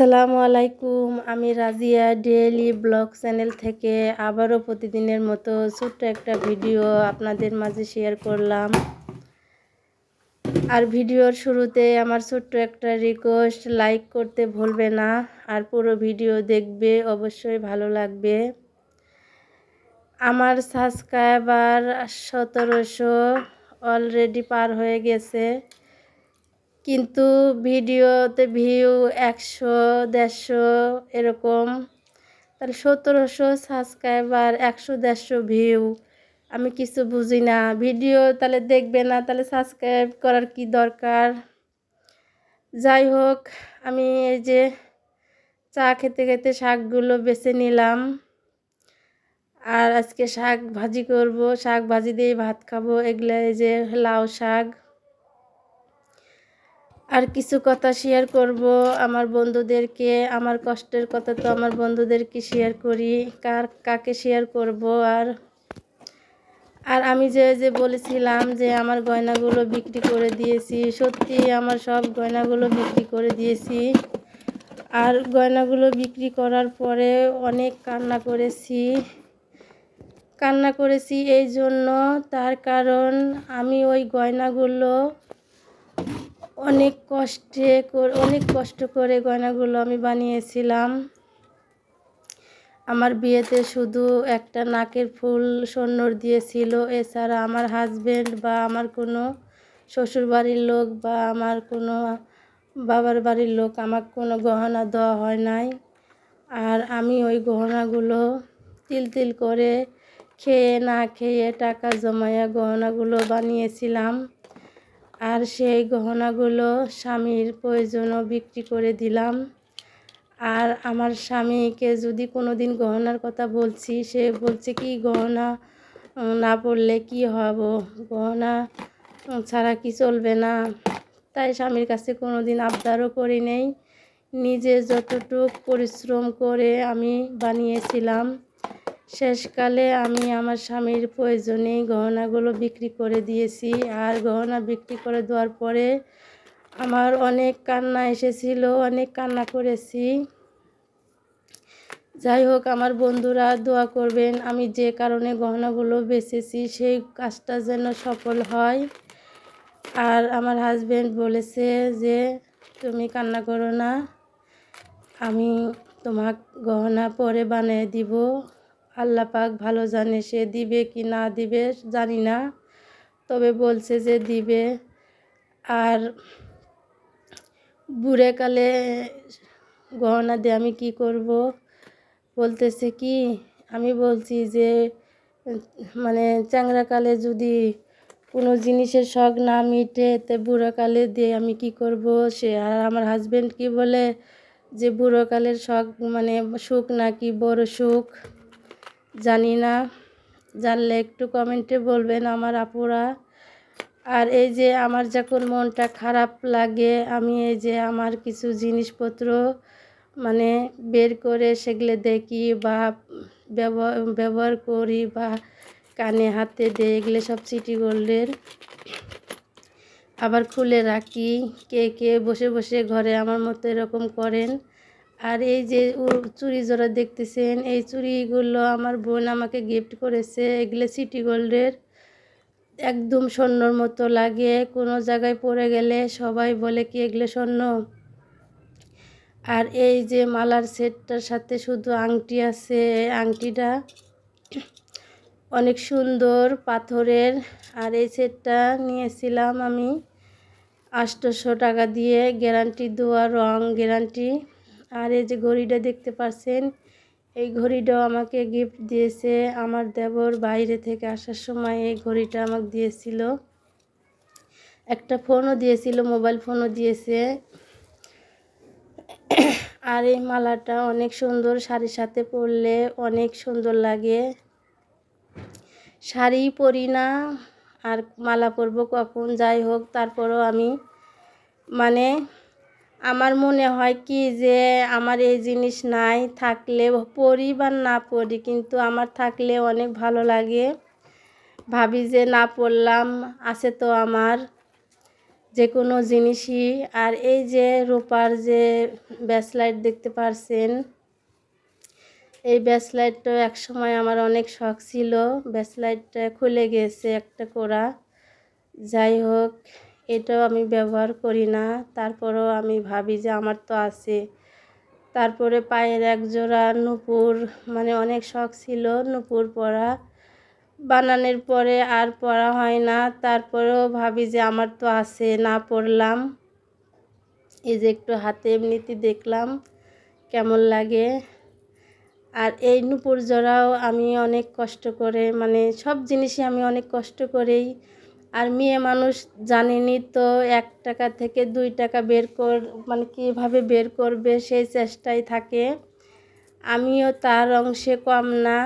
আসসালামু আলাইকুম। আমি রাজিয়া ডেইলি ব্লগ চ্যানেল থেকে আবারও প্রতিদিনের মতো ছোট্ট একটা ভিডিও আপনাদের মাঝে শেয়ার করলাম। আর ভিডিওর শুরুতে আমার ছোট্ট একটা রিকোয়েস্ট লাইক করতে ভুলবে না। আর পুরো ভিডিও দেখবে, অবশ্যই ভালো লাগবে। আমার সাবস্ক্রাইবার সতেরোশো অলরেডি পার হয়ে গেছে। কিন্তু ভিডিওতে ভিউ একশো, দেড়শো এরকম। তাহলে সতেরোশো সাবস্ক্রাইবার একশো, দেড়শো ভিউ আমি কিছু বুঝি না। ভিডিও তাহলে দেখবে না, তাহলে সাবস্ক্রাইব করার কি দরকার? যাই হোক, আমি এই যে চা খেতে খেতে শাকগুলো বেছে নিলাম। আর আজকে শাক ভাজি করব। শাক ভাজি দিয়ে ভাত খাব। এগুলো এই যে লাউ শাক। আর কিছু কথা শেয়ার করব আমার বন্ধুদেরকে। আমার কষ্টের কথা তো আমার বন্ধুদেরকে শেয়ার করি। কার, কাকে শেয়ার করব আর আর আমি যে যে বলেছিলাম যে আমার গয়নাগুলো বিক্রি করে দিয়েছি, সত্যি আমার সব গয়নাগুলো বিক্রি করে দিয়েছি। আর গয়নাগুলো বিক্রি করার পরে অনেক কান্না করেছি। কান্না করেছি এই জন্য, তার কারণ আমি ওই গয়নাগুলো অনেক কষ্টে অনেক কষ্ট করে গয়নাগুলো আমি বানিয়েছিলাম। আমার বিয়েতে শুধু একটা নাকের ফুল সন্ন্যর দিয়েছিল, এছাড়া আমার হাজব্যান্ড বা আমার কোনো শ্বশুর বাড়ির লোক বা আমার কোনো বাবার বাড়ির লোক আমার কোনো গহনা দেওয়া হয় নাই। আর আমি ওই গহনাগুলো তিল তিল করে খেয়ে না খেয়ে টাকা জমাইয়া গহনাগুলো বানিয়েছিলাম। আর সেই গহনাগুলো স্বামীর প্রয়োজনও বিক্রি করে দিলাম। আর আমার স্বামীকে যদি কোনো দিন গহনার কথা বলছি, সে বলছে কি, গহনা না পড়লে কি হব? গহনা ছাড়া কি চলবে না? তাই স্বামীর কাছে কোনো দিন আবদারও করি নেই। নিজে যতটুক পরিশ্রম করে আমি বানিয়েছিলাম শেষকালে আমি আমার স্বামীর প্রয়োজনে গহনাগুলো বিক্রি করে দিয়েছি। আর গহনা বিক্রি করে দেওয়ার পরে আমার অনেক কান্না এসেছিল, অনেক কান্না করেছি। যাই হোক, আমার বন্ধুরা দোয়া করবেন, আমি যে কারণে গহনাগুলো বেচেছি সেই কাজটা যেন সফল হয়। আর আমার হাজব্যান্ড বলেছে যে, তুমি কান্না করো না, আমি তোমাক গহনা পরে বানিয়ে দিব। আল্লাহ পাক ভালো জানে সে দিবে কি না দিবে, জানি না। তবে বলছে যে দিবে। আর বুড়েকালে গহনা দিয়ে আমি কি করব? বলতেছে কি, আমি বলছি যে মানে চ্যাংরাকালে যদি কোনো জিনিসের শখ না মিটে, তে বুড়োকালে দিয়ে আমি কি করব? সে আর আমার হাজব্যান্ড কি বলে? যে বুড়োকালের শখ মানে সুখ নাকি বড় সুখ? জানি না, জানলে একটু কমেন্টে বলবেন আমার আপুরা। আর এই যে আমার যখন মনটা খারাপ লাগে, আমি এই যে আমার কিছু জিনিসপত্র মানে বের করে সেগুলো দেখি বা ব্যবহার করি বা কানে, হাতে দিই, এগুলো সব সিটি গোল্ডের আবার খুলে রাখি, কে কে বসে বসে ঘরে আমার মতো এরকম করেন। আর এই যে চুড়ি জোড়া দেখতেছেন, এই চুড়িগুলো আমার বোন আমাকে গিফট করেছে। এগুলো সিটি গোল্ডের একদম স্বর্ণর মতো লাগে। কোনো জায়গায় পড়ে গেলে সবাই বলে কি এগুলো স্বর্ণ? আর এই যে মালার সেটটার সাথে শুধু আংটি আছে। আংটিটা অনেক সুন্দর পাথরের। আর এই সেটটা নিয়েছিলাম আমি আটশোশো টাকা দিয়ে। গ্যারান্টি দেওয়া রং গ্যারান্টি। আর এই যে ঘড়িটা দেখতে পাচ্ছেন, এই ঘড়িটাও আমাকে গিফট দিয়েছে আমার দেবর বাইরে থেকে আসার সময় এই ঘড়িটা আমাকে দিয়েছিল। একটা ফোনও দিয়েছিল মোবাইল ফোনও দিয়েছে। আর এই মালাটা অনেক সুন্দর, শাড়ির সাথে পরলে অনেক সুন্দর লাগে। শাড়ি পরি না, আর মালা পরবো কখন, যাই হোক, তারপরও আমি মানে আমার মনে হয় কি যে আমার এই জিনিস নাই, থাকলে পড়ি বা না পড়ি, কিন্তু আমার থাকলে অনেক ভালো লাগে। ভাবি যে না পড়লাম, আছে তো আমার যে কোনো জিনিসই। আর এই যে রূপার যে ব্যাসলাইট দেখতে পারছেন, এই ব্যাসলাইটটা এক সময় আমার অনেক শখ ছিল। ব্যাসলাইটটা খুলে গেছে একটা করা। যাই হোক এটাও আমি ব্যবহার করি না। তারপরেও আমি ভাবি যে আমার তো আছে। তারপরে পায়ের এক জোড়া নূপুর মানে অনেক শখ ছিল নূপুর পরা। বানানোর পরে আর পড়া হয় না। তারপরেও ভাবি যে আমার তো আছে, না পড়লাম এই যে একটু হাতে এমনিতে দেখলাম কেমন লাগে। আর এই নূপুর জোড়াও আমি অনেক কষ্ট করে মানে সব জিনিসই আমি অনেক কষ্ট করেই আর মেয়ে মানুষ জানেনি তো এক টাকা থেকে দুই টাকা বের কর মানে কীভাবে বের করবে সেই চেষ্টায় থাকে। আমিও তার অংশে কম না।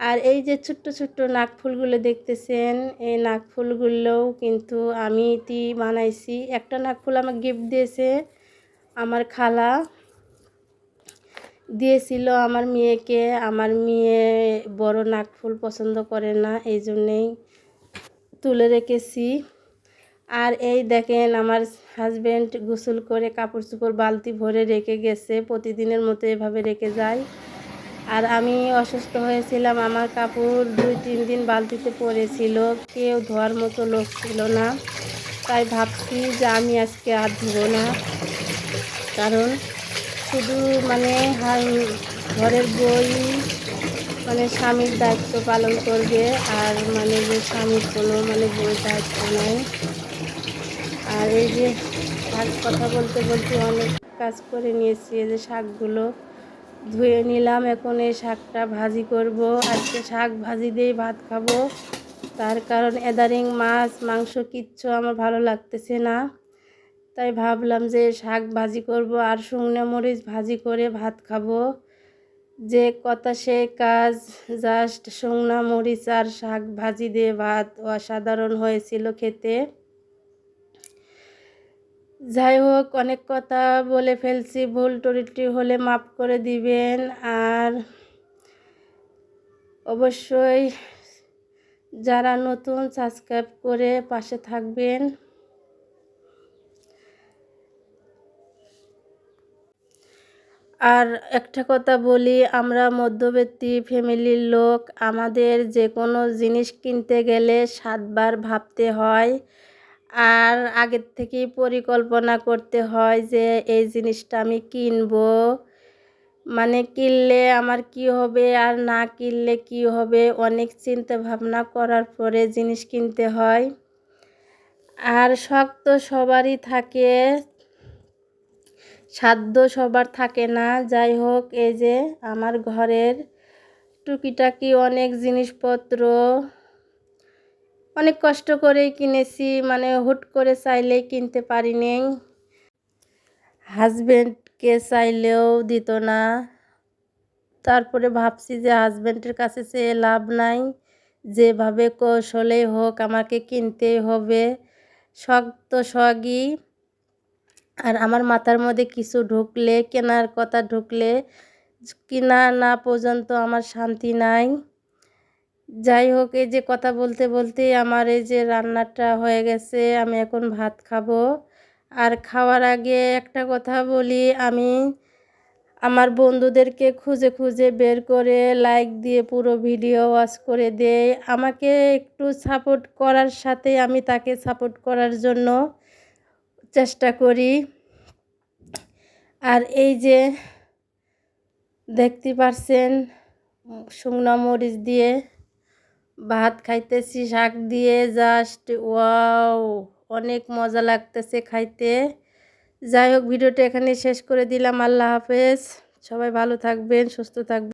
আর এই যে ছোট্ট ছোট্ট নাকফুলগুলো দেখতেছেন, এই নাকফুলগুলোও কিন্তু আমি তি বানাইছি। একটা নাকফুল আমাকে গিফট দিয়েছে আমার খালা। দিয়েছিল আমার মেয়েকে। আমার মেয়ে বড় নাকফুল পছন্দ করে না, এই জন্যেই তুলে রেখেছি। আর এই দেখেন, আমার হাজব্যান্ড গোসল করে কাপড় চোপড় বালতি ভরে রেখে গেছে। প্রতিদিনের মতো এভাবে রেখে যায়। আর আমি অসুস্থ হয়েছিলাম, আমার কাপড় দুই, তিন দিন বালতিতে পড়েছিল। কেউ ধোয়ার মতো লোক ছিল না। তাই ভাবছি যে আমি আজকে আর ধুব না। কারণ শুধু মানে ঘরের বই মানে স্বামীর দায়িত্ব পালন করবে আর মানে যে স্বামীর কোনো মানে বই দায়িত্ব নেই। আর এই যে শাক কথা বলতে বলতে অনেক কাজ করে নিয়েছি, এই যে শাকগুলো ধুয়ে নিলাম। এখন এই শাকটা ভাজি করব। আজকে শাক ভাজি দিয়েই ভাত খাব। তার কারণ এদারিং মাছ, মাংস কিচ্ছু আমার ভালো লাগতেছে না। তাই ভাবলাম যে শাক ভাজি করব আর শুকনো মরিচ ভাজি করে ভাত খাব। যে কথা সে কাজ জাস্ট শুকনো মরিচ আর শাক ভাজি দিয়ে ভাত অসাধারণ হয়েছিল খেতে। যাই হোক, অনেক কথা বলে ফেলছি, ভুল টরিটি হলে মাফ করে দিবেন। আর অবশ্যই যারা নতুন সাবস্ক্রাইব করে পাশে থাকবেন। আর একটা কথা বলি, আমরা মধ্যবর্তী ফ্যামিলির লোক, আমাদের যে কোনো জিনিস কিনতে গেলে সাতবার ভাবতে হয়। আর আগের থেকেই পরিকল্পনা করতে হয় যে, এই জিনিসটা আমি কিনবো। মানে কিনলে আমার কি হবে আর না কিনলে কি হবে, অনেক চিন্তা ভাবনা করার পরে জিনিস কিনতে হয়। আর শখ তো সবারই থাকে সাধ্য সবার থাকে না। যাই হোক এই যে আমার ঘরের টুকিটাকি অনেক জিনিসপত্র, অনেক কষ্ট করেই কিনেছি মানে হুট করে চাইলেই কিনতে পারি নেই। হাজব্যান্ডকে চাইলেও দিত না। তারপরে ভাবছি যে হাজব্যান্ডের কাছে চেয়ে লাভ নাই। যেভাবে কৌশলেই হোক আমাকে কিনতেই হবে। শখ তো শখই। আর আমার মাথার মধ্যে কিছু ঢুকলে, কেনার কথা ঢুকলে, কিনা না পর্যন্ত আমার শান্তি নাই। যাই হোক, এই যে কথা বলতে বলতে আমার এই যে রান্নাটা হয়ে গেছে, আমি এখন ভাত খাব। আর খাওয়ার আগে একটা কথা বলি, আমি আমার বন্ধুদেরকে খুঁজে খুঁজে বের করে লাইক দিয়ে পুরো ভিডিও ওয়াচ করে দেয় আমাকে একটু সাপোর্ট করার সাথে আমি তাকে সাপোর্ট করার জন্য চেষ্টা করি। আর এই যে দেখতে পারছেন, শুকনো মরিচ দিয়ে ভাত খাইতেছি, শাক দিয়ে জাস্ট ওয়াও অনেক মজা লাগতেছে খাইতে। যাই হোক, ভিডিওটা এখানে শেষ করে দিলাম। আল্লাহ হাফেজ। সবাই ভালো থাকবেন, সুস্থ থাকবেন।